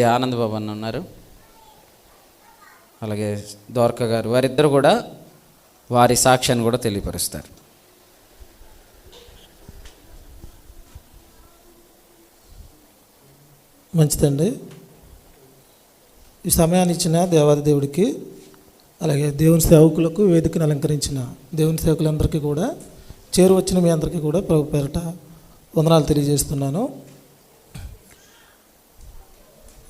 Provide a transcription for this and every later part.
మధ్య ఆనంద్ బాబు అన్న ఉన్నారు. అలాగే ద్వారకా గారు వారిద్దరు కూడా వారి సాక్ష్యాన్ని కూడా తెలియపరుస్తారు. మంచిదండి. ఈ సమయాన్ని ఇచ్చిన దేవాది దేవుడికి అలాగే దేవుని సేవకులకు వేదికను అలంకరించిన దేవుని సేవకులందరికీ కూడా చేరువచ్చిన మీ అందరికీ కూడా ప్రభు పేరట వందనాలు తెలియజేస్తున్నాను.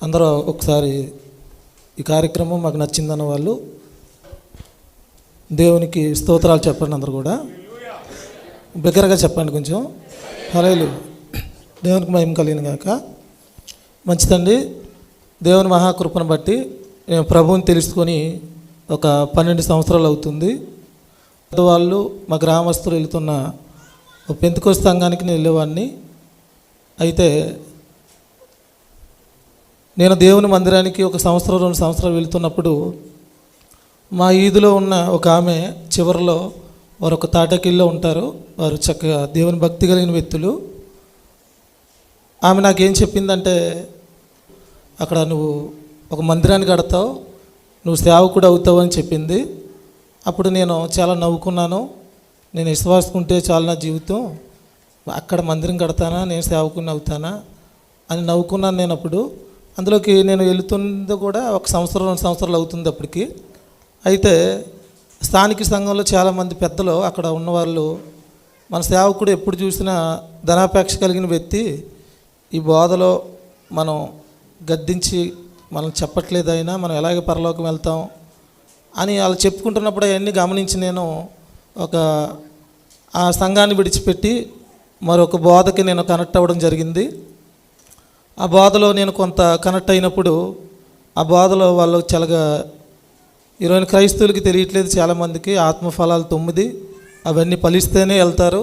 అందరూ ఒకసారి ఈ కార్యక్రమం మాకు నచ్చిందన్న వాళ్ళు దేవునికి స్తోత్రాలు చెప్పండి అందరు కూడా. బిగ్గరగా చెప్పండి కొంచెం. హలేలు దేవునికి మహిమ కలిగిన గాక. మంచిదండి. దేవుని మహాకృపను బట్టి మేము ప్రభువుని తెలుసుకొని ఒక పన్నెండు సంవత్సరాలు అవుతుంది. వాళ్ళు మా గ్రామస్తులు వెళ్తున్న ఒక పెంతుకోస్ సంఘానికి నేను వెళ్ళేవాడిని. అయితే నేను దేవుని మందిరానికి ఒక సంవత్సరం రెండు సంవత్సరాలు వెళ్తున్నప్పుడు మా ఈదులో ఉన్న ఒక ఆమె చివరిలో వారు ఒక తాటకిల్లో ఉంటారు. వారు చక్కగా దేవుని భక్తి కలిగిన వ్యక్తులు. ఆమె నాకేం చెప్పిందంటే అక్కడ నువ్వు ఒక మందిరాన్ని కడతావు నువ్వు సేవకుడు అవుతావు అని చెప్పింది. అప్పుడు నేను చాలా నవ్వుకున్నాను. నేను విశ్వాసుకుంటే చాలా నా జీవితం. అక్కడ మందిరం కడతానా? నేను సేవకుని అవుతానా? అని నవ్వుకున్నాను నేను అప్పుడు అందులోకి నేను వెళుతుంది కూడా ఒక సంవత్సరం రెండు సంవత్సరాలు అవుతుంది అప్పటికి. అయితే స్థానిక సంఘంలో చాలామంది పెద్దలు అక్కడ ఉన్నవాళ్ళు మన సేవకుడు ఎప్పుడు చూసినా ధనాపేక్ష కలిగిన వ్యక్తి ఈ బోధలో మనం గద్దించి మనం చెప్పట్లేదు అయినా మనం ఎలాగే పరలోకం వెళ్తాం అని వాళ్ళు చెప్పుకుంటున్నప్పుడు అవన్నీ గమనించి నేను ఒక ఆ సంఘాన్ని విడిచిపెట్టి మరొక బోధకి నేను కనెక్ట్ అవ్వడం జరిగింది. ఆ బోధలో నేను కొంత కనెక్ట్ అయినప్పుడు ఆ బోధలో వాళ్ళు చాలాగా ఈరోజు క్రైస్తవులకి తెలియట్లేదు చాలామందికి ఆత్మఫలాలు తొమ్మిది అవన్నీ ఫలిస్తేనే వెళ్తారు.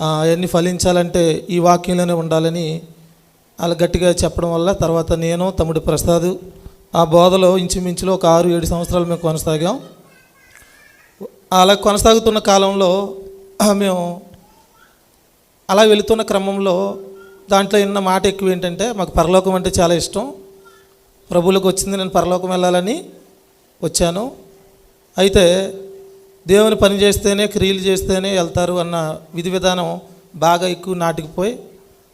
అవన్నీ ఫలించాలంటే ఈ వాక్యంలోనే ఉండాలని అలా గట్టిగా చెప్పడం వల్ల తర్వాత నేను తమ్ముడు ప్రసాద్ ఆ బోధలో ఇంచుమించులో ఒక ఆరు ఏడు సంవత్సరాలు మేము కొనసాగాం. అలా కొనసాగుతున్న కాలంలో మేము అలా వెళుతున్న క్రమంలో దాంట్లో విన్న మాట ఎక్కువ ఏంటంటే మాకు పరలోకం అంటే చాలా ఇష్టం. ప్రభువులకు వచ్చింది నేను పరలోకం వెళ్ళాలని వచ్చాను. అయితే దేవుని పని చేస్తేనే క్రియలు చేస్తేనే వెళ్తారు అన్న విధి విధానం బాగా ఎక్కువ నాటికిపోయి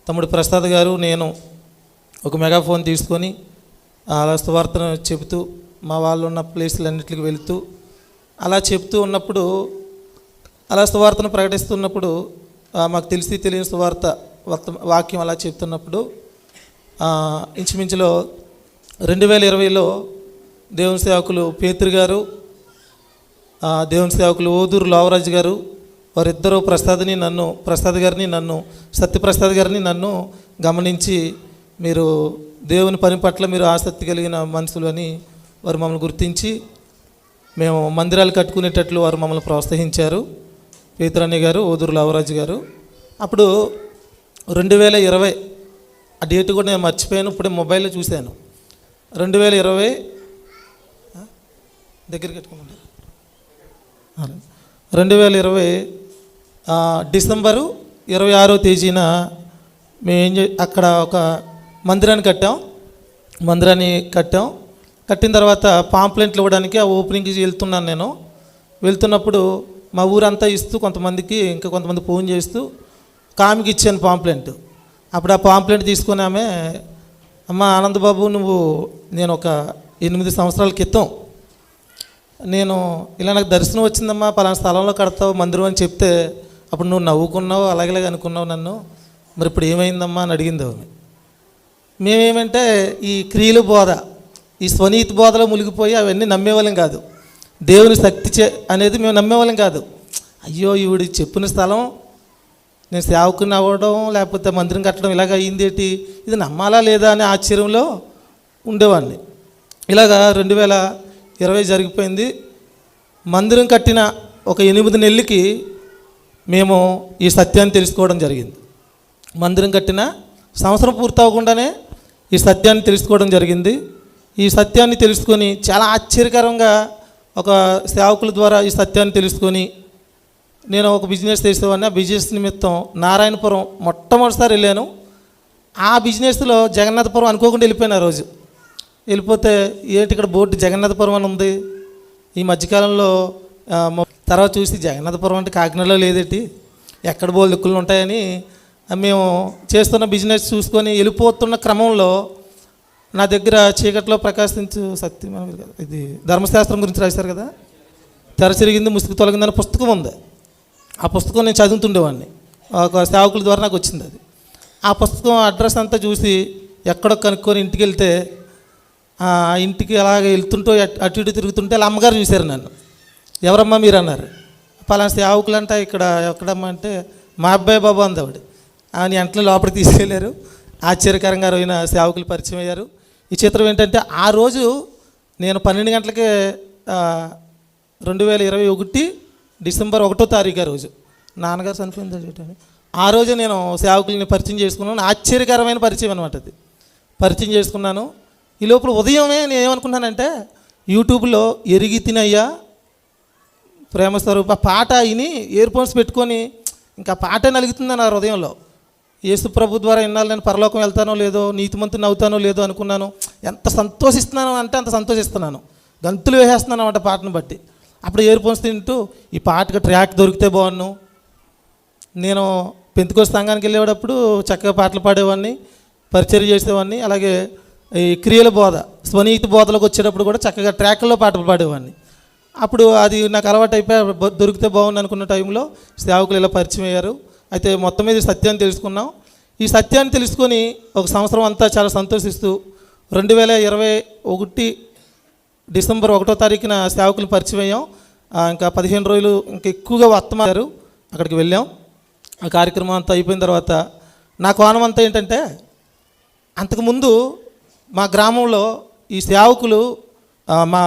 తమ్ముడు ప్రసాద్ గారు నేను ఒక మెగాఫోన్ తీసుకొని అలా సువార్తను చెబుతూ మా వాళ్ళు ఉన్న ప్లేస్లన్నిటికి వెళుతూ అలా చెప్తూ ఉన్నప్పుడు అలా సువార్తను ప్రకటిస్తున్నప్పుడు మాకు తెలిసి తెలియని సువార్త వాక్యం అలా చెప్తున్నప్పుడు ఇంచుమించులో రెండు వేల ఇరవైలో దేవుని సేవకులు పేతురు గారు దేవుని సేవకులు ఓదూరు లావరాజు గారు వారిద్దరూ ప్రసాద్ని నన్ను ప్రసాద్ గారిని నన్ను సత్యప్రసాద్ గారిని నన్ను గమనించి మీరు దేవుని పని పట్ల మీరు ఆసక్తి కలిగిన మనుషులు అని వారు మమ్మల్ని గుర్తించి మేము మందిరాలు కట్టుకునేటట్లు వారు మమ్మల్ని ప్రోత్సహించారు. పేతురాణి గారు ఓదూరు లావరాజు గారు. అప్పుడు రెండు వేల ఇరవై ఆ డేట్ కూడా నేను మర్చిపోయాను ఇప్పుడే మొబైల్లో చూశాను. రెండు వేల ఇరవై దగ్గర కట్టుకోమంటారు రెండు వేల ఇరవై డిసెంబరు ఇరవై ఆరో తేదీన మేము ఏం చే అక్కడ ఒక మందిరాన్ని కట్టాం. మందిరాన్ని కట్టాం. కట్టిన తర్వాత పాంప్లెంట్లు ఇవ్వడానికి ఆ ఓపెనింగ్కి వెళ్తున్నాను నేను. వెళ్తున్నప్పుడు మా ఊరంతా ఇస్తూ కొంతమందికి ఇంకా కొంతమంది ఫోన్ చేస్తూ కామికి ఇచ్చాను పాంప్లెంట్. అప్పుడు ఆ పాంప్లెంట్ తీసుకున్నామే ఆమె అమ్మ ఆనందబాబు నువ్వు నేను ఒక ఎనిమిది సంవత్సరాల క్రితం నేను ఇలా నాకు దర్శనం వచ్చిందమ్మా పలానా స్థలంలో కడతావు మందిరం అని చెప్తే అప్పుడు నువ్వు నవ్వుకున్నావు అలాగే అనుకున్నావు నన్ను. మరి ఇప్పుడు ఏమైందమ్మా? అని అడిగింది ఆమె. మేమేమంటే ఈ క్రియలు బోధ ఈ స్వనీతి బోధలో మునిగిపోయి అవన్నీ నమ్మేవాళ్ళం కాదు. దేవుని శక్తి చే అనేది మేము నమ్మేవాళ్ళం కాదు. అయ్యో ఈవిడి చెప్పిన స్థలం నేను సేవకుని అవ్వడం లేకపోతే మందిరం కట్టడం ఇలాగ అయ్యిందేటి? ఇది నమ్మాలా లేదా అనే ఆశ్చర్యంలో ఉండేవాడిని. ఇలాగా రెండు వేల ఇరవై జరిగిపోయింది. మందిరం కట్టిన ఒక ఎనిమిది నెలలకి మేము ఈ సత్యాన్ని తెలుసుకోవడం జరిగింది. మందిరం కట్టిన సంవత్సరం పూర్తవకుండానే ఈ సత్యాన్ని తెలుసుకోవడం జరిగింది. ఈ సత్యాన్ని తెలుసుకొని చాలా ఆశ్చర్యకరంగా ఒక సేవకుల ద్వారా ఈ సత్యాన్ని తెలుసుకొని నేను ఒక బిజినెస్ చేసేవాడిని. ఆ బిజినెస్ నిమిత్తం నారాయణపురం మొట్టమొదటిసారి వెళ్ళాను. ఆ బిజినెస్లో జగన్నాథపురం అనుకోకుండా వెళ్ళిపోయాను ఆ రోజు. వెళ్ళిపోతే ఏంటి ఇక్కడ బోర్డు జగన్నాథపురం అని ఉంది. ఈ మధ్యకాలంలో తర్వాత చూసి జగన్నాథపురం అంటే కాకినాడలో లేదేటి? ఎక్కడ బోల్ దిక్కులు ఉంటాయని మేము చేస్తున్న బిజినెస్ చూసుకొని వెళ్ళిపోతున్న క్రమంలో నా దగ్గర చీకట్లో ప్రకాశించు సత్యం ఇది ధర్మశాస్త్రం గురించి రాశారు కదా? తెరచిరిగింది ముసుగు తొలగిందని పుస్తకం ఉంది. ఆ పుస్తకం నేను చదువుతుండేవాడిని. ఒక సేవకుల ద్వారా నాకు వచ్చింది అది. ఆ పుస్తకం అడ్రస్ అంతా చూసి ఎక్కడో కనుక్కొని ఇంటికి వెళ్తే ఆ ఇంటికి అలాగే వెళ్తుంటూ అటు ఇటు తిరుగుతుంటే వాళ్ళ అమ్మగారు చూశారు నన్ను. ఎవరమ్మా మీరు? అన్నారు. పలానా సేవకులు అంట ఇక్కడ ఎక్కడమ్మా? అంటే మా అబ్బాయి బాబు అంది ఆవిడ. ఆయన వెంటనే లోపలికి తీసుకెళ్ళారు ఆశ్చర్యకరంగా అయిన సేవకులు పరిచయం అయ్యారు. ఈ చిత్రం ఏంటంటే ఆ రోజు నేను పన్నెండు గంటలకే రెండు వేల ఇరవై ఒకటి డిసెంబర్ ఒకటో తారీఖు ఆ రోజు. నాన్నగారు చనిపోయింది చూడండి ఆ రోజు నేను సేవకుల్ని పరిచయం చేసుకున్నాను. ఆశ్చర్యకరమైన పరిచయం అనమాట అది. పరిచయం చేసుకున్నాను. ఈ లోపల ఉదయమే నేను ఏమనుకున్నానంటే యూట్యూబ్లో ఎరిగి తినయ్యా ప్రేమ స్వరూప పాట విని ఇయర్ ఫోన్స్ పెట్టుకొని ఇంకా పాట నలుగుతుంది నా హృదయంలో. యేసుప్రభు ద్వారా ఇన్నాళ్ళు నేను పరలోకం వెళ్తానో లేదో నీతిమంతుని అవుతానో లేదో అనుకున్నాను. ఎంత సంతోషిస్తున్నాను అంటే అంత సంతోషిస్తున్నాను. గంతులు వేసేస్తున్నాను అన్నమాట పాటను బట్టి. అప్పుడు ఇయర్ ఫోన్స్ తింటూ ఈ పాటకు ట్రాక్ దొరికితే బాగున్ను. నేను పెంతుకో సంఘానికి వెళ్ళేటప్పుడు చక్కగా పాటలు పాడేవాడిని పరిచయం చేసేవాడిని అలాగే ఈ క్రియల బోధ స్వనీతి బోధలకు వచ్చేటప్పుడు కూడా చక్కగా ట్రాక్లో పాటలు పాడేవాడిని. అప్పుడు అది నాకు అలవాటు అయిపోయి దొరికితే బాగుంది అనుకున్న టైంలో సేవకులు ఇలా పరిచయం అయ్యారు. అయితే మొత్తం మీద సత్యాన్ని తెలుసుకున్నాం. ఈ సత్యాన్ని తెలుసుకొని ఒక సంవత్సరం అంతా చాలా సంతోషిస్తూ రెండు వేల ఇరవై ఒకటి డిసెంబర్ ఒకటో తారీఖున సేవకులు పరిచయం అయ్యాం. ఇంకా పదిహేను రోజులు ఇంకా ఎక్కువగా వర్తమారు అక్కడికి వెళ్ళాం. ఆ కార్యక్రమం అంతా అయిపోయిన తర్వాత నా కోణం అంతా ఏంటంటే అంతకుముందు మా గ్రామంలో ఈ సేవకులు మా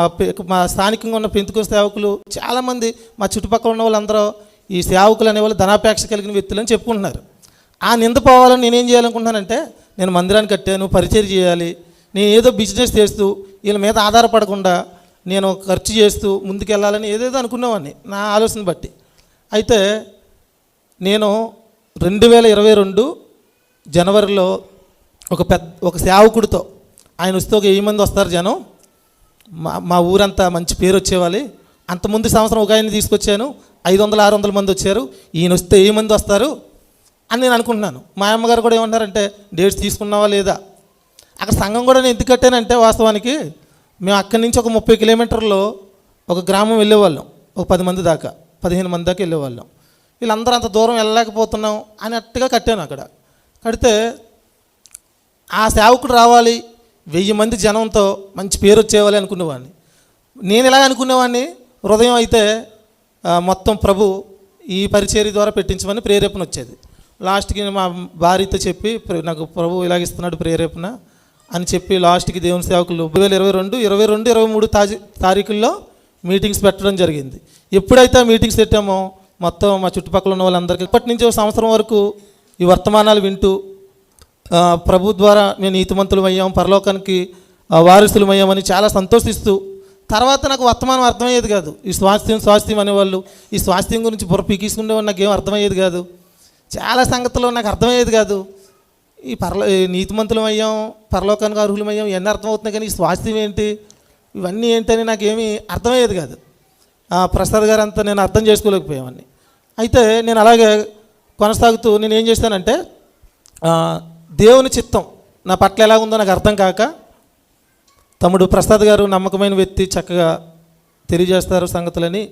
మా స్థానికంగా ఉన్న పెంతుకో సేవకులు చాలామంది మా చుట్టుపక్కల ఉన్న వాళ్ళందరూ ఈ సేవకులు అనేవాళ్ళు ధనాపేక్ష కలిగిన వ్యక్తులని చెప్పుకుంటున్నారు. ఆ నింద పోవాలని నేనేం చేయాలనుకుంటున్నానంటే నేను మందిరాన్ని కట్టాను పరిచయం చేయాలి నేను ఏదో బిజినెస్ చేస్తూ వీళ్ళ మీద ఆధారపడకుండా నేను ఖర్చు చేస్తూ ముందుకెళ్ళాలని ఏదేదో అనుకునేవాడిని నా ఆలోచన బట్టి. అయితే నేను రెండు వేల ఇరవై రెండు జనవరిలో ఒక పెద్ద ఒక సేవకుడితో ఆయన వస్తే ఒక వెయ్యి మంది వస్తారు జనం. మా మా ఊరంతా మంచి పేరు వచ్చేవాలి. అంత ముందు సంవత్సరం ఒక ఆయన్ని తీసుకొచ్చాను ఐదు వందల ఆరు వందల మంది వచ్చారు. ఈయన వస్తే వెయ్యి మంది వస్తారు అని నేను అనుకుంటున్నాను. మా అమ్మగారు కూడా ఏమన్నారంటే డేట్స్ తీసుకున్నావా లేదా? అక్కడ సంఘం కూడా నేను ఎందుకు కట్టానంటే వాస్తవానికి మేము అక్కడి నుంచి ఒక ముప్పై కిలోమీటర్లో ఒక గ్రామం వెళ్ళేవాళ్ళం. ఒక పది మంది దాకా పదిహేను మంది దాకా వెళ్ళేవాళ్ళం. వీళ్ళందరూ అంత దూరం వెళ్ళలేకపోతున్నాం అన్నట్టుగా కట్టాను అక్కడ. కడితే ఆ సేవకుడు రావాలి వెయ్యి మంది జనంతో మంచి పేరు వచ్చేవాలి అనుకునేవాడిని. నేను ఇలాగ అనుకునేవాడిని హృదయం అయితే మొత్తం ప్రభు ఈ పరిచర్య ద్వారా పెట్టించమని ప్రేరేపణ వచ్చేది. లాస్ట్కి మా భార్యతో చెప్పి "ప్ర- నాకు ప్రభు ఇలాగిస్తున్నాడు ప్రేరేపణ. అని చెప్పి లాస్ట్కి దేవుని సేవకులు రెండు వేల ఇరవై రెండు ఇరవై రెండు ఇరవై మూడు తాజీ తారీఖుల్లో మీటింగ్స్ పెట్టడం జరిగింది. ఎప్పుడైతే ఆ మీటింగ్స్ పెట్టామో మొత్తం మా చుట్టుపక్కల ఉన్న వాళ్ళందరికీ ఇప్పటి నుంచి ఒక సంవత్సరం వరకు ఈ వర్తమానాలు వింటూ ప్రభు ద్వారా మేము నీతిమంతులం అయ్యాం పరలోకానికి వారసులు వారసులం అయ్యామని చాలా సంతోషిస్తూ తర్వాత నాకు వర్తమానం అర్థమయ్యేది కాదు. ఈ స్వాస్థ్యం స్వాస్థ్యం అనేవాళ్ళు ఈ స్వాస్థ్యం గురించి బుర్ర పీకిసుకునేవాళ్ళు నాకు ఏం అర్థమయ్యేది కాదు. చాలా సంగతులు నాకు అర్థమయ్యేది కాదు. ఈ పరలో ఈ నీతిమంతులం అయ్యాం పరలోకానికి అర్హులమయ్యాం ఇవన్నీ అర్థమవుతున్నాయి కానీ ఈ స్వాస్థ్యం ఏంటి? ఇవన్నీ ఏంటని నాకేమీ అర్థమయ్యేది కాదు. ఆ, ప్రసాద్ గారు అంతా నేను అర్థం చేసుకోలేకపోయామని. అయితే నేను అలాగే కొనసాగుతూ నేను ఏం చేశానంటే దేవుని చిత్తం నా పట్ల ఎలా ఉందో నాకు అర్థం కాక తమ్ముడు ప్రసాద్ గారు నమ్మకమైన వ్యక్తి చక్కగా తెలియజేస్తారు సంగతులని.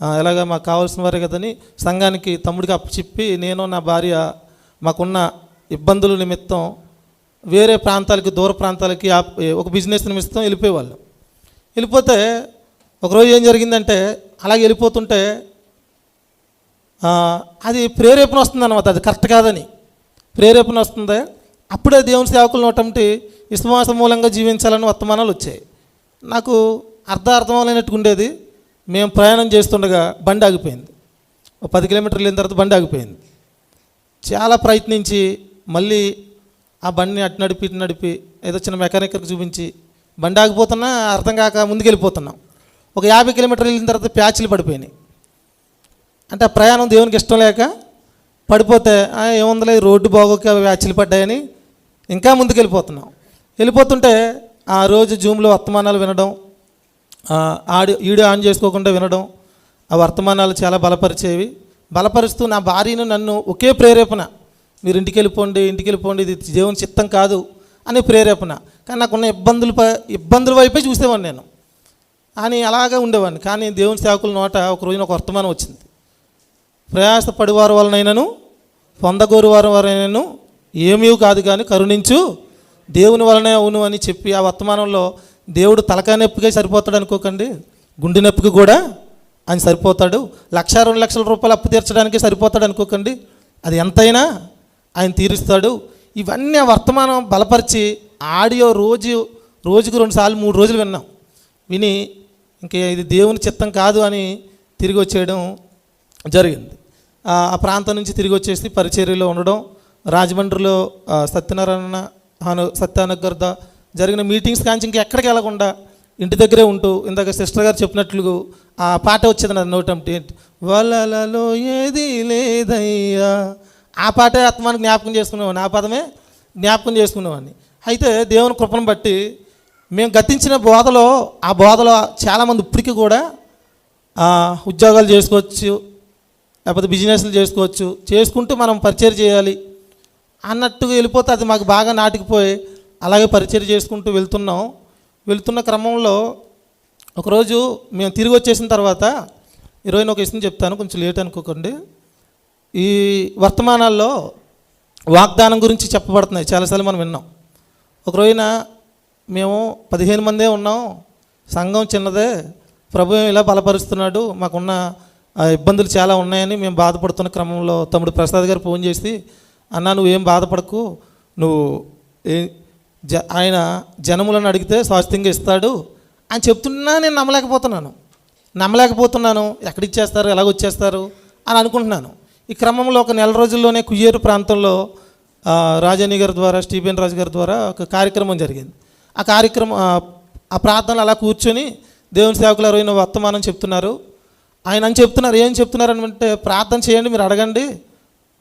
ఎలాగా ఎలాగ మాకు కావాల్సిన వారే కదని సంఘానికి తమ్ముడికి అప్పచెప్పి నేను నా భార్య మాకున్న ఇబ్బందుల నిమిత్తం వేరే ప్రాంతాలకి దూర ప్రాంతాలకి ఒక బిజినెస్ నిమిత్తం వెళ్ళిపోయేవాళ్ళం. వెళ్ళిపోతే ఒకరోజు ఏం జరిగిందంటే అలాగే వెళ్ళిపోతుంటే అది ప్రేరేపణ వస్తుంది అనమాట అది కరెక్ట్ కాదని. ప్రేరేపణ వస్తుంది అప్పుడే దేవుని సేవకులు నోటంటి విశ్వాస మూలంగా జీవించాలని వర్తమానాలు వచ్చాయి. నాకు అర్థ అర్థమలేనట్టుగా ఉండేది మేము ప్రయాణం చేస్తుండగా బండి ఆగిపోయింది. ఒక పది కిలోమీటర్లు వెళ్ళిన తర్వాత బండి ఆగిపోయింది. చాలా ప్రయత్నించి మళ్ళీ ఆ బండిని అటు నడిపి ఇటు నడిపి ఏదో చిన్న మెకానిక్కి చూపించి బండి ఆగిపోతున్నా అర్థం కాక ముందుకెళ్ళిపోతున్నాం. ఒక యాభై కిలోమీటర్లు వెళ్ళిన తర్వాత ప్యాచ్లు పడిపోయినాయి. అంటే ఆ ప్రయాణం దేవునికి ఇష్టం లేక పడిపోతే ఏముందలే రోడ్డు బాగోక ప్యాచ్లు పడ్డాయని ఇంకా ముందుకెళ్ళిపోతున్నాం. వెళ్ళిపోతుంటే ఆ రోజు జూమ్లో వర్తమానాలు వినడం ఆ, ఆడి ఆన్ చేసుకోకుండా వినడం ఆ వర్తమానాలు చాలా బలపరిచేవి. బలపరుస్తూ నా భార్యను నన్ను ఒకే ప్రేరేపణ మీరు ఇంటికి వెళ్ళిపోండి ఇంటికి వెళ్ళిపోండి ఇది దేవుని చిత్తం కాదు అనే ప్రేరేపణ. కానీ నాకున్న ఇబ్బందులు ఇబ్బందుల వైపే చూసేవాడిని నేను. అని అలాగే ఉండేవాడిని. కానీ దేవుని సేవకుల నోట ఒక రోజున ఒక వర్తమానం వచ్చింది. ప్రయాసపడివారు వలనైనను పొందగోరు వారి వలనైనను ఏమీ కాదు కానీ కరుణించు దేవుని వలనే అవును అని చెప్పి ఆ వర్తమానంలో దేవుడు తలకాయ నొప్పికే సరిపోతాడు అనుకోకండి. గుండె నొప్పికి కూడా ఆయన సరిపోతాడు. లక్ష రెండు లక్షల రూపాయలు అప్పు తీర్చడానికి సరిపోతాడు అనుకోకండి. అది ఎంతైనా ఆయన తీరుస్తాడు. ఇవన్నీ వర్తమానం బలపరిచి ఆడియో రోజు రోజుకు రెండు సార్లు మూడు రోజులు విన్నాం. విని ఇంక ఇది దేవుని చిత్తం కాదు అని తిరిగి వచ్చేయడం జరిగింది. ఆ ప్రాంతం నుంచి తిరిగి వచ్చేసి పరిచర్యలో ఉండడం రాజమండ్రిలో సత్యనారాయణ హను సత్యానగర్ద జరిగిన మీటింగ్స్ కాంచి ఇంక ఎక్కడికి వెళ్ళకుండా ఇంటి దగ్గరే ఉంటూ ఇందాక సిస్టర్ గారు చెప్పినట్లు ఆ పాట వచ్చేది నా నోటంటే. వలలో ఏది లేదయ్యా ఆ పాటే ఆత్మాన్ని జ్ఞాపకం చేసుకునేవాడిని ఆ పదమే జ్ఞాపకం చేసుకునేవాడిని. అయితే దేవుని కృపను బట్టి మేము గతించిన బోధలో ఆ బోధలో చాలామంది ఇప్పటికీ కూడా ఉద్యోగాలు చేసుకోవచ్చు లేకపోతే బిజినెస్లు చేసుకోవచ్చు చేసుకుంటూ మనం పరిచయం చేయాలి అన్నట్టుగా వెళ్ళిపోతే అది మాకు బాగా నాటికిపోయి అలాగే పరిచయం చేసుకుంటూ వెళ్తున్నాం. వెళ్తున్న క్రమంలో ఒకరోజు మేము తిరిగి వచ్చేసిన తర్వాత ఇరవై ఒక ఇష్టం చెప్తాను కొంచెం లేట్ అనుకోకండి. ఈ వర్తమానాల్లో వాగ్దానం గురించి చెప్పబడుతున్నాయి. చాలాసార్లు మనం విన్నాం. ఒక రోజున మేము పదిహేను మందే ఉన్నాం. సంఘం చిన్నదే. ప్రభు ఇలా బలపరుస్తున్నాడు. మాకున్న ఇబ్బందులు చాలా ఉన్నాయని మేము బాధపడుతున్న క్రమంలో తమ్ముడు ప్రసాద్ గారు ఫోన్ చేసి అన్న నువ్వేం బాధపడకు. నువ్వు ఏ జ ఆయన జనములను అడిగితే స్వాస్థ్యంగా ఇస్తాడు అని చెప్తున్నా నేను నమ్మలేకపోతున్నాను. నమ్మలేకపోతున్నాను. ఎక్కడిచ్చేస్తారు ఎలాగొచ్చేస్తారు? వచ్చేస్తారు అని అనుకుంటున్నాను. ఈ క్రమంలో ఒక నెల రోజుల్లోనే కుయ్యేరు ప్రాంతంలో రాజాని గారి ద్వారా స్టీఫెన్ రాజు గారి ద్వారా ఒక కార్యక్రమం జరిగింది. ఆ కార్యక్రమం ఆ, ప్రార్థనలు అలా కూర్చొని దేవుని సేవకులు ఎవరైనా వర్తమానం చెప్తున్నారు. ఆయన అని చెప్తున్నారు ఏం చెప్తున్నారు అని అంటే ప్రార్థన చేయండి మీరు అడగండి.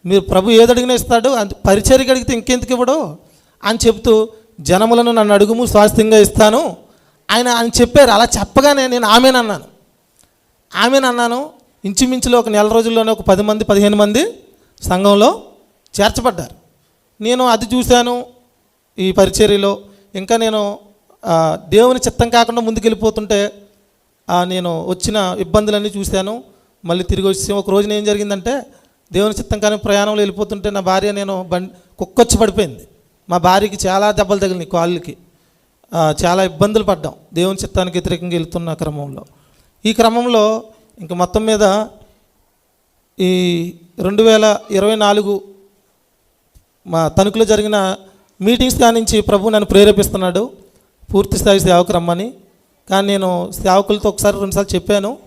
మీరు ప్రభు ఏది అడిగినా ఇస్తాడు అంత పరిచర్యకి అడిగితే ఇంకెందుకు ఇవ్వడు? అని చెప్తూ జనములను నన్ను అడుగుము స్వాస్థ్యంగా ఇస్తాను. ఆయన ఆయన చెప్పారు అలా చెప్పగానే నేను ఆమెనన్నాను. ఆమెనన్నాను. ఇంచుమించులో ఒక నెల రోజుల్లోనే ఒక పది మంది పదిహేను మంది సంఘంలో చేర్చబడ్డారు. నేను అది చూశాను ఈ పరిచర్యలో. ఇంకా నేను దేవుని చిత్తం కాకుండా ముందుకెళ్ళిపోతుంటే నేను వచ్చిన ఇబ్బందులన్నీ చూశాను. మళ్ళీ తిరిగి వచ్చి ఒక రోజున ఏం జరిగిందంటే దేవుని చిత్తం కానీ ప్రయాణంలో వెళ్ళిపోతుంటే నా భార్య నేను బండి కుక్కొచ్చి పడిపోయింది. మా భార్యకి చాలా దెబ్బలు తగిలినాయి కాళ్ళకి. చాలా ఇబ్బందులు పడ్డాం దేవుని చిత్తానికి వ్యతిరేకంగా వెళ్తున్న క్రమంలో. ఈ క్రమంలో ఇంక మొత్తం మీద ఈ రెండు వేల ఇరవై నాలుగు మా తణుకులో జరిగిన మీటింగ్స్ కానించి ప్రభు నన్ను ప్రేరేపిస్తున్నాడు. పూర్తి స్థాయి సేవకు రమ్మని. కానీ నేను సేవకులతో ఒకసారి రెండుసార్లు చెప్పాను.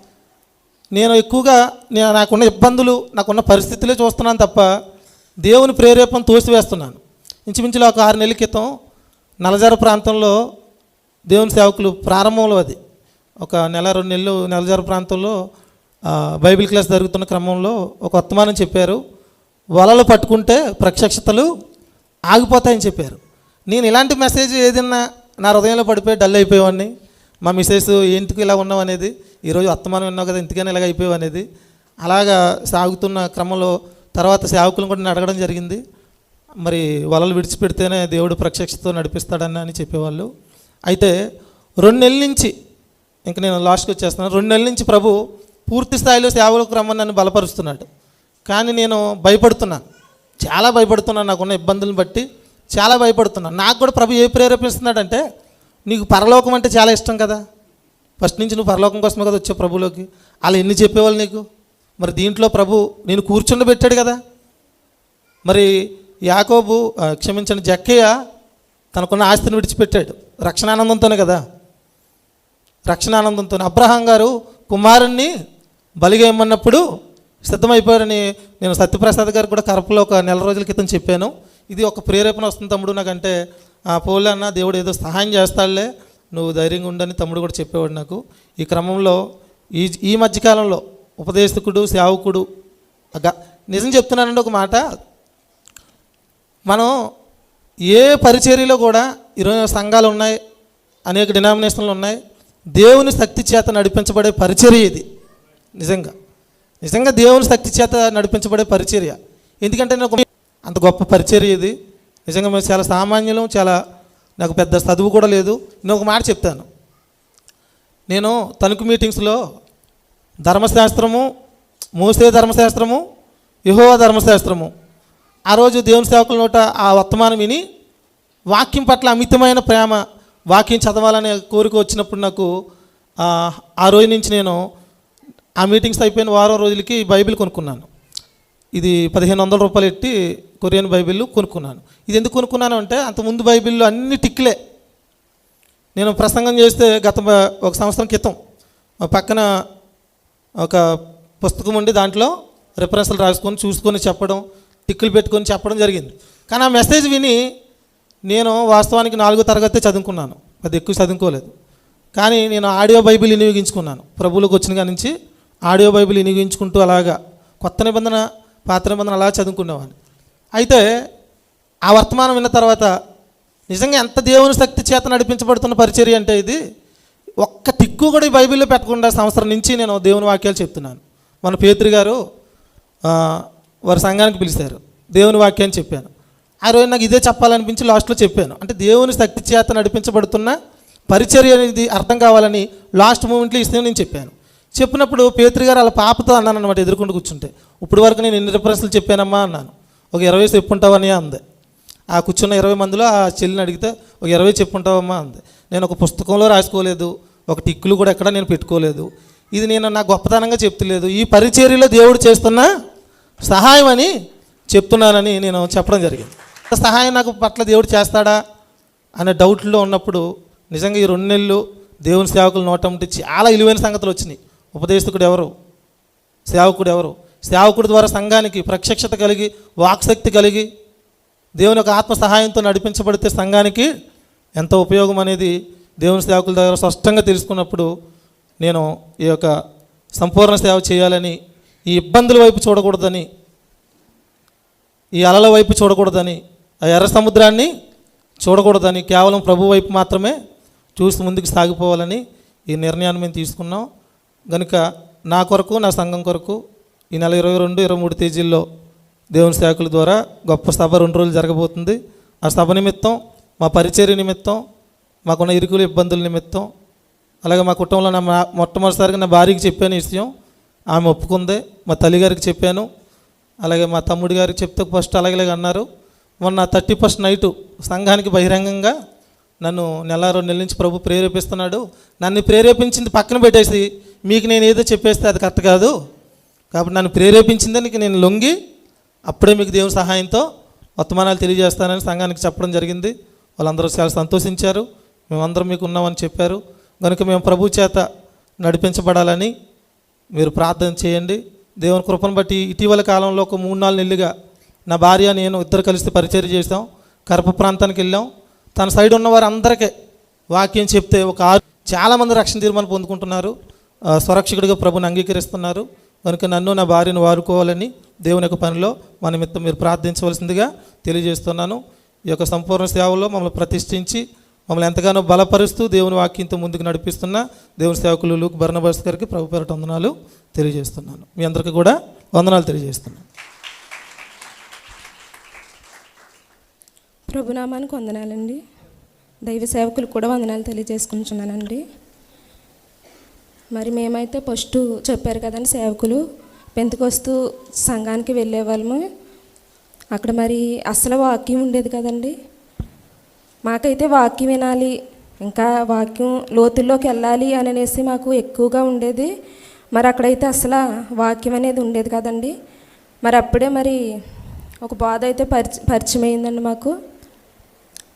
నేను ఎక్కువగా నేను నాకున్న ఇబ్బందులు నాకున్న పరిస్థితులే చూస్తున్నాను తప్ప దేవుని ప్రేరేపణ తోసివేస్తున్నాను. ఇంచుమించులో ఒక ఆరు నెలల క్రితం నలజార ప్రాంతంలో దేవుని సేవకులు ప్రారంభంలో అది. ఒక నెల రెండు నెలలు నెలజార ప్రాంతంలో బైబిల్ క్లాస్ జరుగుతున్న క్రమంలో ఒక వర్తమానం చెప్పారు వలలు పట్టుకుంటే ప్రత్యక్షతలు ఆగిపోతాయని చెప్పారు. నేను ఇలాంటి మెసేజ్ ఏదన్నా నా హృదయంలో పడిపోయి డల్ అయిపోయేవాడిని. మా మిసెస్ ఎందుకు ఇలా ఉన్నావు? అనేది ఈరోజు వర్తమానం విన్నావు కదా ఇంతకైనా ఇలాగ అయిపోయావు అనేది అలాగా సాగుతున్న క్రమంలో తర్వాత సేవకులను కూడా అడగడం జరిగింది. మరి వలలు విడిచిపెడితేనే దేవుడు ప్రత్యక్షతో నడిపిస్తాడని అని చెప్పేవాళ్ళు. అయితే రెండు నెలల నుంచి ఇంక నేను లాస్ట్కి వచ్చేస్తున్నాను రెండు నెలల నుంచి ప్రభు పూర్తి స్థాయిలో సేవలకు రమ్మని నన్ను బలపరుస్తున్నాడు. కానీ నేను భయపడుతున్నాను చాలా భయపడుతున్నాను నాకున్న ఇబ్బందులను బట్టి. చాలా భయపడుతున్నాను నాకు కూడా ప్రభు ఏ ప్రేరేపిస్తున్నాడంటే నీకు పరలోకం అంటే చాలా ఇష్టం కదా. ఫస్ట్ నుంచి నువ్వు పరలోకం కోసమే కదా వచ్చావు ప్రభులోకి అలా ఎన్ని చెప్పేవాళ్ళు నీకు? మరి దీంట్లో ప్రభు నేను కూర్చుండబెట్టాడు కదా. మరి యాకోబు ఆ, క్షమించండి జక్కయ్య తనకున్న ఆస్తిని విడిచిపెట్టాడు. రక్షణానందంతోనే కదా. రక్షణానందంతో అబ్రహాం గారు కుమారుణ్ణి బలిగా ఇమ్మన్నప్పుడు సిద్ధమైపోయారని నేను సత్యప్రసాద్ గారు కూడా కరపలో ఒక నెల రోజుల క్రితం చెప్పాను. ఇది ఒక ప్రేరేపణ వస్తుంది తమ్ముడు నాకంటే ఆ పోలే అన్న దేవుడు ఏదో సహాయం చేస్తాడులే నువ్వు ధైర్యంగా ఉండని తమ్ముడు కూడా చెప్పేవాడు నాకు. ఈ క్రమంలో ఈ ఈ మధ్యకాలంలో ఉపదేశకుడు సేవకుడు నిజం చెప్తున్నానండి ఒక మాట. మనం ఏ పరిచర్యలో కూడా ఇరవై సంఘాలు ఉన్నాయి అనేక డినామినేషన్లు ఉన్నాయి దేవుని శక్తి చేత నడిపించబడే పరిచర్య ఇది. నిజంగా. నిజంగా దేవుని శక్తి చేత నడిపించబడే పరిచర్య. ఎందుకంటే నాకు అంత గొప్ప పరిచర్య ఇది. నిజంగా మేము చాలా సామాన్యులం చాలా నాకు పెద్ద చదువు కూడా లేదు. నేను ఒక మాట చెప్తాను. నేను తణుకు మీటింగ్స్లో ధర్మశాస్త్రము మోసే ధర్మశాస్త్రము యహోవ ధర్మశాస్త్రము. ఆ రోజు దేవుని సేవకుల నోట ఆ వర్తమానం విని వాక్యం పట్ల అమితమైన ప్రేమ వాక్యం చదవాలనే కోరిక వచ్చినప్పుడు నాకు ఆ, రోజు నుంచి నేను ఆ మీటింగ్స్ అయిపోయిన వారం రోజులకి బైబిల్ కొనుక్కున్నాను. ఇది పదిహేను వందల రూపాయలు ఎట్టి కొరియన్ బైబిల్ కొనుక్కున్నాను. ఇది ఎందుకు కొనుక్కున్నాను అంటే అంతకుముందు బైబిల్లో అన్ని టిక్లే. నేను ప్రసంగం చేస్తే గత ఒక సంవత్సరం క్రితం మా పక్కన ఒక పుస్తకం ఉండి దాంట్లో రిఫరెన్స్లు రాసుకొని చూసుకొని చెప్పడం టిక్కులు పెట్టుకొని చెప్పడం జరిగింది. కానీ ఆ మెసేజ్ విని నేను వాస్తవానికి నాలుగో తరగతి చదువుకున్నాను. అది ఎక్కువ చదువుకోలేదు. కానీ నేను ఆడియో బైబిల్ వినియోగించుకున్నాను. ప్రభువులకు వచ్చిన కాడి నుంచి ఆడియో బైబిల్ వినియోగించుకుంటూ అలాగా కొత్త నిబంధన పాత నిబంధన అలా చదువుకునేవాడిని. అయితే ఆ వర్తమానం విన్న తర్వాత నిజంగా ఎంత దేవుని శక్తి చేత నడిపించబడుతున్న పరిచర్య అంటే ఇది ఒక్క టిక్కు కూడా ఈ బైబిల్లో పెట్టకుండా సంవత్సరం నుంచి నేను దేవుని వాక్యాలు చెప్తున్నాను. మన పేతురు గారు వారి సంఘానికి పిలిచారు. దేవుని వాక్యాన్ని చెప్పాను. ఆ రోజు నాకు ఇదే చెప్పాలనిపించి లాస్ట్లో చెప్పాను. అంటే దేవుని శక్తి చేత నడిపించబడుతున్న పరిచర్య అనేది అర్థం కావాలని లాస్ట్ మూమెంట్లో ఇస్తే నేను చెప్పాను. చెప్పినప్పుడు పేతురు గారు వాళ్ళ పాపతో అన్నాను అనమాట ఎదుర్కొంటూ కూర్చుంటే. ఇప్పుడు వరకు నేను ఎన్ని రిఫరెన్స్లు చెప్పానమ్మా అన్నాను. ఒక ఇరవై చెప్పుంటావని అంది. ఆ కూర్చున్న ఇరవై మందిలో ఆ చెల్లిని అడిగితే ఒక ఇరవై చెప్పుంటావమ్మా అంది. నేను ఒక పుస్తకంలో రాసుకోలేదు ఒక టిక్కులు కూడా ఎక్కడ నేను పెట్టుకోలేదు. ఇది నేను నా గొప్పతనంగా చెప్తలేదు. ఈ పరిచర్యలో దేవుడు చేస్తున్న సహాయం అని చెప్తున్నానని నేను చెప్పడం జరిగింది. సహాయం నాకు పట్ల దేవుడు చేస్తాడా అనే డౌట్లో ఉన్నప్పుడు నిజంగా ఈ రెండు నెలలు దేవుని సేవకులు నోటంటి చాలా విలువైన సంగతులు వచ్చినాయి. ఉపదేశకుడు ఎవరు? సేవకుడు ఎవరు? సేవకుడి ద్వారా సంఘానికి ప్రత్యక్షత కలిగి వాక్శక్తి కలిగి దేవుని యొక్క ఆత్మ సహాయంతో నడిపించబడితే సంఘానికి ఎంత ఉపయోగం అనేది దేవుని సేవకుల దగ్గర స్పష్టంగా తెలుసుకున్నప్పుడు నేను ఈ యొక్క సంపూర్ణ సేవ చేయాలని ఈ ఇబ్బందుల వైపు చూడకూడదని ఈ అలల వైపు చూడకూడదని ఆ ఎర్ర సముద్రాన్ని చూడకూడదని కేవలం ప్రభు వైపు మాత్రమే చూసి ముందుకు సాగిపోవాలని ఈ నిర్ణయాన్ని మేము తీసుకున్నాం. కనుక నా కొరకు నా సంఘం కొరకు ఈ నెల ఇరవై రెండు ఇరవై మూడు తేదీల్లో దేవుని సేవకుల ద్వారా గొప్ప సభ రెండు రోజులు జరగబోతుంది. ఆ సభ నిమిత్తం మా పరిచర్య నిమిత్తం మాకున్న ఇరుకులు ఇబ్బందుల నిమిత్తం అలాగే మా కుటుంబంలో నా మా- మొట్టమొదటిసారిగా నా భార్యకి చెప్పాను ఈ విషయం. ఆమె ఒప్పుకుంది మా తల్లిగారికి చెప్పాను. అలాగే మా తమ్ముడు గారికి చెప్తే ఫస్ట్ అలాగే అన్నారు. మొన్న థర్టీ ఫస్ట్ నైటు సంఘానికి బహిరంగంగా నన్ను నెల రెండు నెలల నుంచి ప్రభు ప్రేరేపిస్తున్నాడు. నన్ను ప్రేరేపించింది పక్కన పెట్టేసి మీకు నేను ఏదో చెప్పేస్తే అది కరెక్ట్ కాదు. కాబట్టి నన్ను ప్రేరేపించిందానికి నేను లొంగి అప్పుడే మీకు దేవుని సహాయంతో వర్తమానాలు తెలియజేస్తానని సంఘానికి చెప్పడం జరిగింది. వాళ్ళందరూ చాలా సంతోషించారు. మేమందరం మీకు ఉన్నామని చెప్పారు. కనుక మేము ప్రభు చేత నడిపించబడాలని మీరు ప్రార్థన చేయండి. దేవుని కృపను బట్టి ఇటీవల కాలంలో ఒక మూడు నాలుగు నెలలుగా నా భార్య నేను ఇద్దరు కలిసి పరిచయం చేసాం కరప ప్రాంతానికి వెళ్ళాం. తన సైడ్ ఉన్న వారు అందరికీ వాక్యం చెప్తే ఒక ఆరు చాలామంది రక్షణ తీర్మానం పొందుకుంటున్నారు. ఆ, స్వరక్షకుడిగా ప్రభుని అంగీకరిస్తున్నారు. కనుక నన్ను నా భార్యను వారుకోవాలని దేవుని యొక్క పనిలో మన నిమిత్తం మీరు ప్రార్థించవలసిందిగా తెలియజేస్తున్నాను. ఈ యొక్క సంపూర్ణ సేవలో మమ్మల్ని ప్రతిష్ఠించి మమ్మల్ని ఎంతగానో బలపరుస్తూ దేవుని వాక్యంతో ముందుకు నడిపిస్తున్న దేవుని సేవకులు లూక్ భరణభాస్ గారికి ప్రభు పేరట వందనాలు తెలియజేస్తున్నాను. మీ అందరికీ కూడా వందనాలు తెలియజేస్తున్నాను. ప్రభునామానికి వందనాలండి. దైవ సేవకులు కూడా వందనాలు తెలియజేసుకుంటున్నానండి. మరి మేమైతే ఫస్ట్ చెప్పారు కదండి సేవకులు పెంతకొస్తూ సంఘానికి వెళ్ళే వాళ్ళము. అక్కడ మరి అసలు వాక్యం ఉండేది కదండి. మాకైతే వాక్యం వినాలి ఇంకా వాక్యం లోతుల్లోకి వెళ్ళాలి అని అనేసి మాకు ఎక్కువగా ఉండేది. మరి అక్కడైతే అసలు వాక్యం అనేది ఉండేది కదండి. మరి అప్పుడే మరి ఒక బాధ అయితే పరిచ పరిచయం అయిందండి మాకు.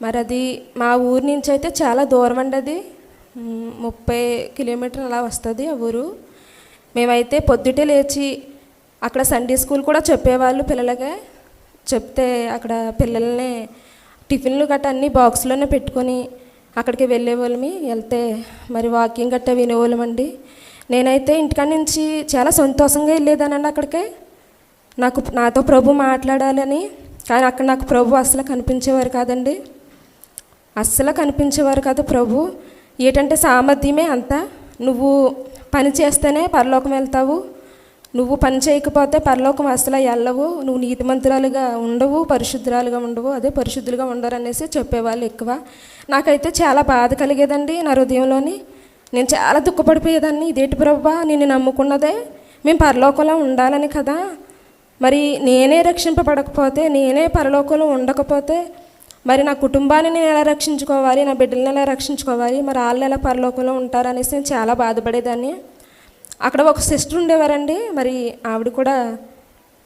మరి అది మా ఊరు నుంచి అయితే చాలా దూరం అండి అది. ముప్పై కిలోమీటర్ అలా వస్తుంది ఆ ఊరు. మేమైతే పొద్దుటే లేచి అక్కడ సండే స్కూల్ కూడా చెప్పేవాళ్ళు పిల్లలకే. చెప్తే అక్కడ పిల్లల్ని టిఫిన్లు గట్ట అన్నీ బాక్స్లోనే పెట్టుకొని అక్కడికి వెళ్ళేవాళ్ళమి వెళ్తే మరి వాకింగ్ గట్ట వినేవాళ్ళమండి. నేనైతే ఇంటికాడ నుంచి చాలా సంతోషంగా వెళ్ళేదానండి అక్కడికి. నాకు నాతో ప్రభు మాట్లాడాలని కానీ అక్కడ నాకు ప్రభు అసలు కనిపించేవారు కాదండి. అస్సలు కనిపించేవారు కాదు ప్రభు. ఏంటంటే సామర్థ్యమే అంత. నువ్వు పని చేస్తేనే పరలోకం వెళ్తావు. నువ్వు పని చేయకపోతే పరలోకం అసలు వెళ్ళవు నువ్వు నీతిమంతురాలుగా ఉండవు పరిశుద్ధురాలుగా ఉండవు అదే పరిశుద్ధులుగా ఉండరు అనేసి చెప్పేవాళ్ళు ఎక్కువ. నాకైతే చాలా బాధ కలిగేదండి నా హృదయంలోని. నేను చాలా దుఃఖపడిపోయేదాన్ని. ఇదేటి ప్రభా? నిన్ను నమ్ముకున్నదే. మేము పరలోకంలో ఉండాలని కదా. మరి నేనే రక్షింపబడకపోతే నేనే పరలోకంలో ఉండకపోతే మరి నా కుటుంబాన్ని నేను ఎలా రక్షించుకోవాలి? నా బిడ్డలను ఎలా రక్షించుకోవాలి? మరి వాళ్ళు ఎలా పరలోకంలో ఉంటారనేసి నేను చాలా బాధపడేదాన్ని. అక్కడ ఒక సిస్టర్ ఉండేవారండి. మరి ఆవిడ కూడా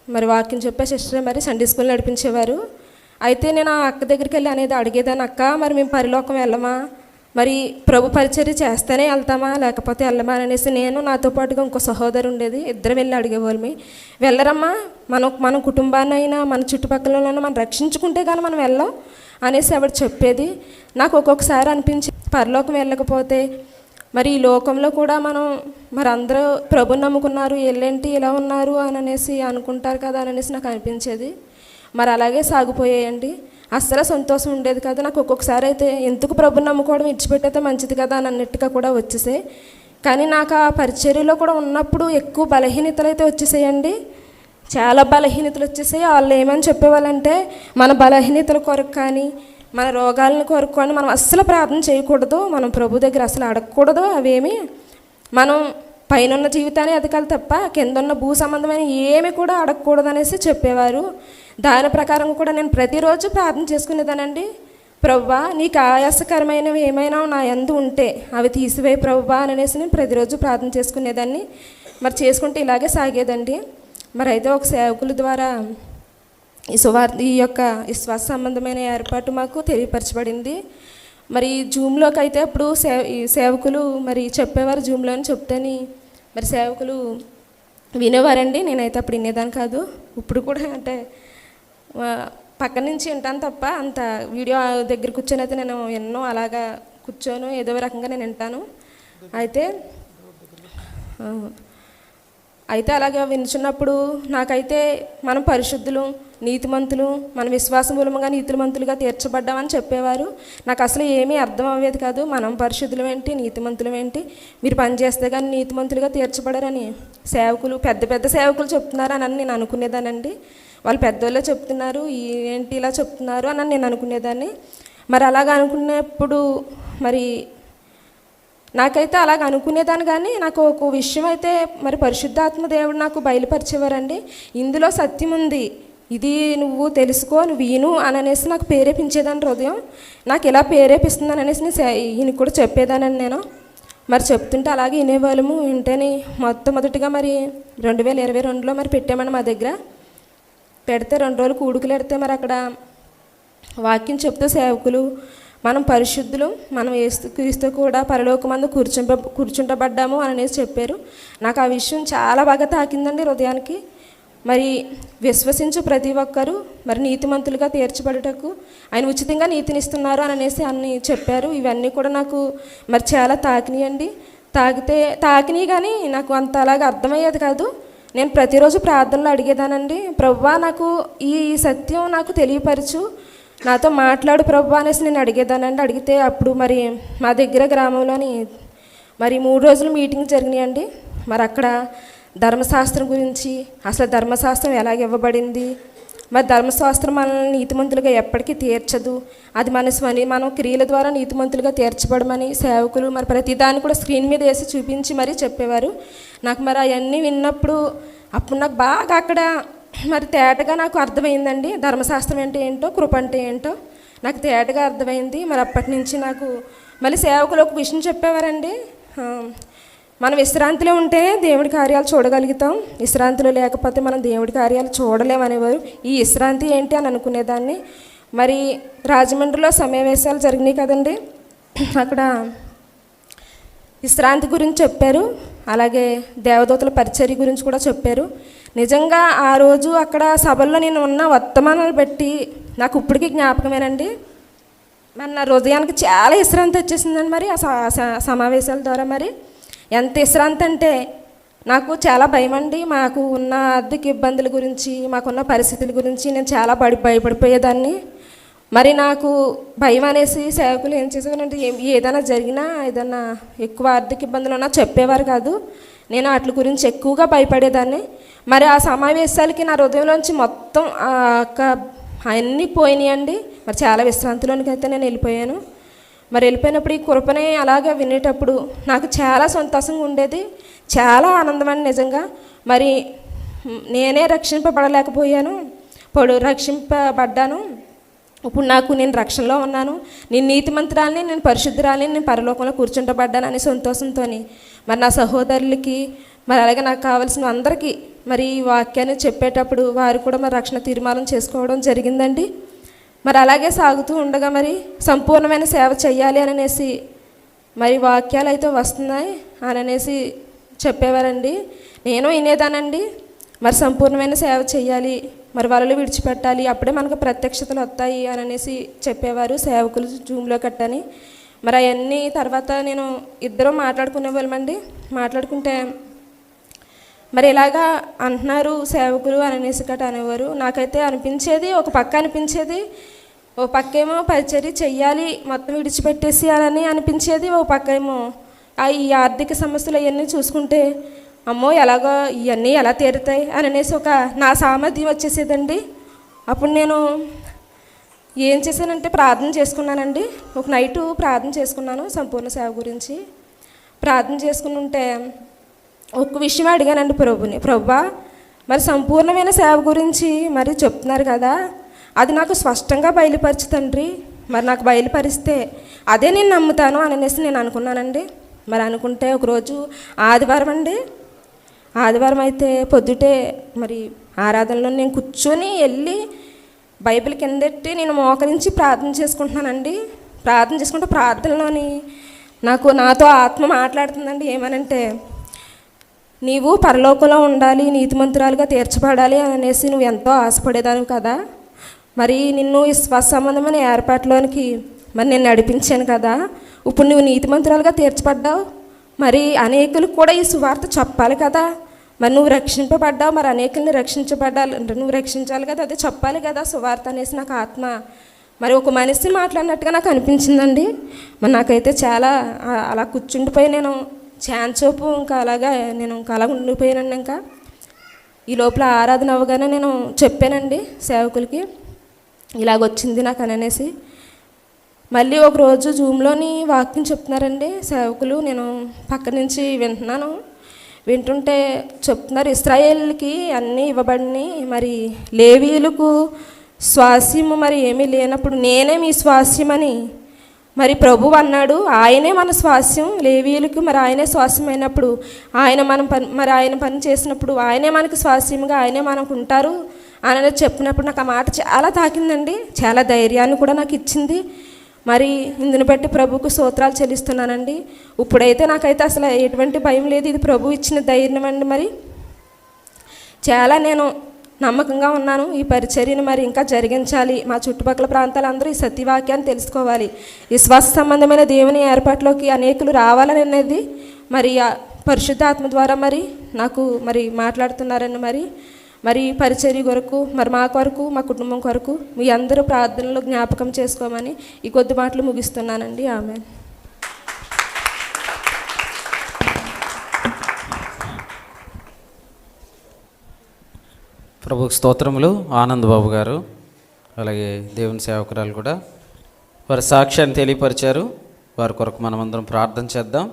మరి వాక్యం చెప్పే సిస్టరే మరి సండే స్కూల్ నడిపించేవారు. అయితే నేను ఆ అక్క దగ్గరికి వెళ్ళి అనేది అడిగేదాన్ని అక్క మరి మేము పరిలోకం వెళ్ళమా? మరి ప్రభు పరిచర్య చేస్తేనే వెళ్తామా? లేకపోతే వెళ్ళమా? అనేసి నేను నాతో పాటుగా ఇంకో సహోదరు ఉండేది. ఇద్దరు వెళ్ళి అడిగేవాళ్ళమి. వెళ్ళరమ్మా మనం మన కుటుంబాన్నైనా మన చుట్టుపక్కల మనం రక్షించుకుంటే కానీ మనం వెళ్ళాం అనేసి ఆవిడ చెప్పేది. నాకు ఒక్కొక్కసారి అనిపించి పరలోకం వెళ్ళకపోతే మరి ఈ లోకంలో కూడా మనం మరి అందరూ ప్రభుని నమ్ముకున్నారు ఎల్లేంటి ఇలా ఉన్నారు అని అనేసి అనుకుంటారు కదా అని అనేసి నాకు అనిపించేది. మరి అలాగే సాగిపోయాయండి. అస్సలు సంతోషం ఉండేది కదా. నాకు ఒక్కొక్కసారి అయితే ఎందుకు ప్రభుని నమ్ముకోవడం ఇచ్చిపెట్టయితే మంచిది కదా అని అన్నట్టుగా కూడా వచ్చేసాయి. కానీ నాకు ఆ పరిచర్యలో కూడా ఉన్నప్పుడు ఎక్కువ బలహీనతలు అయితే వచ్చేసాయండి. చాలా బలహీనతలు వచ్చేసాయి. వాళ్ళు ఏమని చెప్పేవాళ్ళంటే మన బలహీనతల కొరకు కానీ మన రోగాలను కొరకు మనం అస్సలు ప్రార్థన చేయకూడదు మనం ప్రభు దగ్గర అసలు అడగకూడదు అవేమి మనం పైన జీవితాన్ని ఎదగాలి తప్ప కింద ఉన్న భూ సంబంధమైన ఏమి కూడా అడగకూడదు అనేసి చెప్పేవారు. దాని ప్రకారం కూడా నేను ప్రతిరోజు ప్రార్థన చేసుకునేదానండి. ప్రవ్వా నీకు ఆయాసకరమైనవి ఏమైనా నా ఎందు ఉంటే అవి తీసివేయి ప్రవ్వా అనేసి నేను ప్రతిరోజు ప్రార్థన చేసుకునేదాన్ని. మరి చేసుకుంటే ఇలాగే సాగేదండి. మరి అయితే ఒక సేవకుల ద్వారా ఈ సువార్ ఈ యొక్క విశ్వాస సంబంధమైన ఏర్పాటు మాకు తెలియపరచబడింది. మరి జూమ్లోకి అయితే అప్పుడు సే ఈ సేవకులు మరి చెప్పేవారు జూమ్లోని చెప్తేని మరి సేవకులు వినేవారండి. నేనైతే అప్పుడు వినేదాన్ని కాదు. ఇప్పుడు కూడా అంటే పక్క నుంచి వింటాను తప్ప అంత వీడియో దగ్గర కూర్చొని అయితే నేను ఎన్నో అలాగా కూర్చోను ఏదో రకంగా నేను వింటాను. అయితే అయితే అలాగే వినుచున్నప్పుడు నాకైతే మనం పరిశుద్ధులు నీతిమంతులు మన విశ్వాసం మూలముగా నీతిమంతులుగా తీర్చబడ్డామని చెప్పేవారు. నాకు అసలు ఏమీ అర్థం అవ్వేది కాదు. మనం పరిశుద్ధులు ఏంటి నీతిమంతులు ఏంటి? మీరు పని చేస్తే కానీ నీతిమంతులుగా తీర్చబడరని. సేవకులు పెద్ద పెద్ద సేవకులు చెప్తున్నారు అని నేను అనుకునేదానండి. వాళ్ళు పెద్దోళ్ళే చెప్తున్నారు ఏంటి ఇలా చెప్తున్నారు అని నేను అనుకునేదాన్ని. మరి అలాగ అనుకున్నప్పుడు మరి నాకైతే అలాగ అనుకునేదాన్ని కానీ నాకు ఒక విషయం అయితే మరి పరిశుద్ధాత్మ దేవుడు నాకు బయలుపరిచేవారండి. ఇందులో సత్యం ఉంది. ఇది నువ్వు తెలుసుకో నువ్వు విను అని అనేసి నాకు ప్రేరేపించేదాన్ని హృదయం. నాకు ఇలా ప్రేరేపిస్తుందని అనేసి నేను సే- ఈయనకి కూడా చెప్పేదానని నేను. మరి చెప్తుంటే అలాగే వినేవాళ్ళము. వింటేని మొట్టమొదటిగా మరి రెండు వేల ఇరవై రెండులో మరి పెట్టామని మా దగ్గర. పెడితే రెండు రోజులు కూడుకులు పెడితే మరి అక్కడ వాక్యం చెప్తూ సేవకులు మనం పరిశుద్ధులు మనం ఏస్తు క్రీస్తు కూడా పరలోకమందు కూర్చుంప కూర్చుంటబడ్డాము అనేసి చెప్పారు. నాకు ఆ విషయం చాలా బాగా తాకిందండి హృదయానికి. మరి విశ్వసించు ప్రతి ఒక్కరూ మరి నీతిమంతులుగా తీర్చబడుటకు ఆయన ఉచితంగా నీతినిస్తున్నారు అని అనేసి అన్ని చెప్పారు. ఇవన్నీ కూడా నాకు మరి చాలా తాకినాయండి. తాకితే తాకినాయి కానీ నాకు అంత అలాగా అర్థమయ్యేది కాదు. నేను ప్రతిరోజు ప్రార్థనలో అడిగేదానండి. ప్రవ్వా నాకు ఈ సత్యం నాకు తెలియపరచు. నాతో మాట్లాడు ప్రభు అనేసి నేను అడిగేదానండి అడిగితే అప్పుడు మరి మా దగ్గర గ్రామంలోని మరి మూడు రోజులు మీటింగ్ జరిగినాయండి. మరి అక్కడ ధర్మశాస్త్రం గురించి అసలు ధర్మశాస్త్రం ఎలాగ ఇవ్వబడింది? మరి ధర్మశాస్త్రం మనల్ని నీతిమంతులుగా ఎప్పటికీ తీర్చదు. అది మన స్వని మనం క్రియల ద్వారా నీతిమంతులుగా తీర్చబడమని సేవకులు మరి ప్రతిదాన్ని కూడా స్క్రీన్ మీద వేసి చూపించి మరీ చెప్పేవారు. నాకు మరి అవన్నీ విన్నప్పుడు అప్పుడు నాకు బాగా అక్కడ మరి తేటగా నాకు అర్థమైందండి. ధర్మశాస్త్రం అంటే ఏంటో కృప అంటే ఏంటో నాకు తేటగా అర్థమైంది. మరి అప్పటి నుంచి నాకు మళ్ళీ సేవకులు ఒక విషయం చెప్పేవారండి. మనం విశ్రాంతిలో ఉంటే దేవుడి కార్యాలు చూడగలుగుతాం. విశ్రాంతిలో లేకపోతే మనం దేవుడి కార్యాలు చూడలేమనేవారు. ఈ విశ్రాంతి ఏంటి అని అనుకునేదాన్ని. మరి రాజమండ్రిలో సమావేశాలు జరిగినాయి కదండి. అక్కడ విశ్రాంతి గురించి చెప్పారు. అలాగే దేవదూతల పరిచర్య గురించి కూడా చెప్పారు. నిజంగా ఆ రోజు అక్కడ సభల్లో నేను ఉన్న వర్తమానాలు బట్టి నాకు ఇప్పటికీ జ్ఞాపకమేనండి. మరి నా హృదయానికి చాలా విశ్రాంతి వచ్చేసిందండి మరి ఆ స- సమావేశాల ద్వారా మరి. ఎంత విశ్రాంతి అంటే నాకు చాలా భయం అండి మాకు ఉన్న ఆర్థిక ఇబ్బందుల గురించి మాకున్న పరిస్థితుల గురించి నేను చాలా పడి భయపడిపోయేదాన్ని. మరి నాకు భయం అనేసి సేవకులు ఏం చేసేవారంటే ఏదైనా జరిగినా ఏదైనా ఎక్కువ ఆర్థిక ఇబ్బందులు ఉన్నా చెప్పేవారు కాదు. నేను వాటి గురించి ఎక్కువగా భయపడేదాన్ని. మరి ఆ సమావేశాలకి నా హృదయంలోంచి మొత్తం ఆ యొక్క అన్నీ పోయినాయండి. మరి చాలా విశ్రాంతిలోనికి అయితే నేను వెళ్ళిపోయాను. మరి వెళ్ళిపోయినప్పుడు ఈ కృపని అలాగే వినేటప్పుడు నాకు చాలా సంతోషంగా ఉండేది. చాలా ఆనందం అండి నిజంగా. మరి నేనే రక్షింపబడలేకపోయాను. పడు రక్షింపబడ్డాను. ఇప్పుడు నాకు నేను రక్షణలో ఉన్నాను. నేను నీతిమంతురాలని నేను పరిశుద్ధురాలని నేను పరలోకంలో కూర్చుంటబడ్డాను అనే సంతోషంతో మరి నా సహోదరులకి మరి అలాగే నాకు కావాల్సిన అందరికీ మరి ఈ వాక్యాన్ని చెప్పేటప్పుడు వారు కూడా మరి రక్షణ తీర్మానం చేసుకోవడం జరిగిందండి. మరి అలాగే సాగుతూ ఉండగా మరి సంపూర్ణమైన సేవ చేయాలి అని అనేసి మరి వాక్యాలు అయితే వస్తున్నాయి అని అనేసి చెప్పేవారండి. నేను వినేదానండి. మరి సంపూర్ణమైన సేవ చేయాలి మరి వలలు విడిచిపెట్టాలి అప్పుడే మనకు ప్రత్యక్షతలు వస్తాయి అని అనేసి చెప్పేవారు సేవకులు జూమ్లో కట్టని. మరి అవన్నీ తర్వాత నేను ఇద్దరు మాట్లాడుకునే వాళ్ళమండి మాట్లాడుకుంటే మరి ఇలాగా అంటున్నారు సేవకులు అని అనేసి గట్రా అనేవారు. నాకైతే అనిపించేది ఒక పక్క అనిపించేది ఓ పక్కేమో పరిచర్య చెయ్యాలి మొత్తం విడిచిపెట్టేసి అని అనిపించేది ఓ పక్క ఏమో ఆ ఈ ఆర్థిక సమస్యలు అవన్నీ చూసుకుంటే అమ్మో ఎలాగో ఇవన్నీ ఎలా తీరుతాయి? అని అనేసి ఒక నా సామర్థ్యం వచ్చేసేదండి. అప్పుడు నేను ఏం చేశానంటే ప్రార్థన చేసుకున్నానండి. ఒక నైటు ప్రార్థన చేసుకున్నాను సంపూర్ణ సేవ గురించి. ప్రార్థన చేసుకుని ఉంటే ఒక్క విషయం అడిగానండి ప్రభుని. ప్రభా మరి సంపూర్ణమైన సేవ గురించి మరి చెప్తున్నారు కదా అది నాకు స్పష్టంగా బయలుపరచు తండ్రి. మరి నాకు బయలుపరిస్తే అదే నేను నమ్ముతాను అని అనేసి నేను అనుకున్నానండి. మరి అనుకుంటే ఒకరోజు ఆదివారం అండి. ఆదివారం అయితే పొద్దుటే మరి ఆరాధనలో నేను కూర్చొని వెళ్ళి బైబిల్ కిందెట్టి నేను మోకరించి ప్రార్థన చేసుకుంటున్నానండి. ప్రార్థన చేసుకుంటే ప్రార్థనలోని నాకు నాతో ఆత్మ మాట్లాడుతుందండి. ఏమనంటే నీవు పరలోకంలో ఉండాలి నీతిమంతురాలుగా తీర్చబడాలి అని అనేసి నువ్వు ఎంతో ఆశపడేదాను కదా. మరి నిన్ను ఈ స్వస సంబంధమైన ఏర్పాటులోనికి మరి నేను నడిపించాను కదా. ఇప్పుడు నువ్వు నీతిమంతురాలుగా తీర్చబడ్డావు. మరి అనేకులు కూడా ఈ సువార్త చెప్పాలి కదా. మరి నువ్వు రక్షింపబడ్డావు మరి అనేకుల్ని రక్షించబడ్డాలి అంటే నువ్వు రక్షించాలి కదా అదే చెప్పాలి కదా సువార్త అనేసి నాకు ఆత్మ. మరి ఒక మనిషి మాట్లాడినట్టుగా నాకు అనిపించిందండి. మరి నాకైతే చాలా అలా కూర్చుండిపోయి నేను చాన్చోపు ఇంకా అలాగా నేను ఇంకా అలా ఉండిపోయానండి ఇంకా. ఈ లోపల ఆరాధన అవ్వగానే నేను చెప్పానండి సేవకులకి. ఇలాగొచ్చింది నాకు అని అనేసి. మళ్ళీ ఒకరోజు జూమ్లోని వాక్యం చెప్తున్నారండి. సేవకులు నేను పక్క నుంచి వింటున్నాను. వింటుంటే చెప్తున్నారు ఇస్రాయేల్కి అన్నీ ఇవ్వబడినాయి మరి లేవీలకు స్వాస్యము మరి ఏమీ లేనప్పుడు నేనే మీ స్వాస్యమని. మరి ప్రభు అన్నాడు ఆయనే మన స్వాస్యం లేవీయులకు మరి ఆయనే స్వాస్యమైనప్పుడు ఆయన మనం పని మరి ఆయన పని చేసినప్పుడు ఆయనే మనకు స్వాస్యంగా ఆయనే మనకు ఉంటారు అని చెప్పినప్పుడు నాకు ఆ మాట చాలా తాకిందండి. చాలా ధైర్యాన్ని కూడా నాకు ఇచ్చింది. మరి ఇందుని బట్టి ప్రభుకు సూత్రాలు చెల్లిస్తున్నానండి. ఇప్పుడైతే నాకైతే అసలు ఎటువంటి భయం లేదు. ఇది ప్రభు ఇచ్చిన ధైర్యం అండి మరి. చాలా నేను నమ్మకంగా ఉన్నాను. ఈ పరిచర్యను మరి ఇంకా జరిగించాలి. మా చుట్టుపక్కల ప్రాంతాలందరూ ఈ సత్యవాక్యాన్ని తెలుసుకోవాలి. విశ్వాస సంబంధమైన దేవుని ఏర్పాటులోకి అనేకులు రావాలని అనేది మరి పరిశుద్ధాత్మ ద్వారా మరి నాకు మరి మాట్లాడుతున్నారని మరి. మరి పరిచర్య కొరకు మరి మా కొరకు మా కుటుంబం కొరకు మీ అందరూ ప్రార్థనలో జ్ఞాపకం చేసుకోమని ఈ కొద్ది మాటలు ముగిస్తున్నానండి. ఆమె ప్రభు స్తోత్రములు ఆనంద్ బాబు గారు అలాగే దేవుని సేవకురాలు కూడా వారి సాక్ష్యాన్ని తెలియపరిచారు. వారి కొరకు మనమందరం ప్రార్థన చేద్దాం.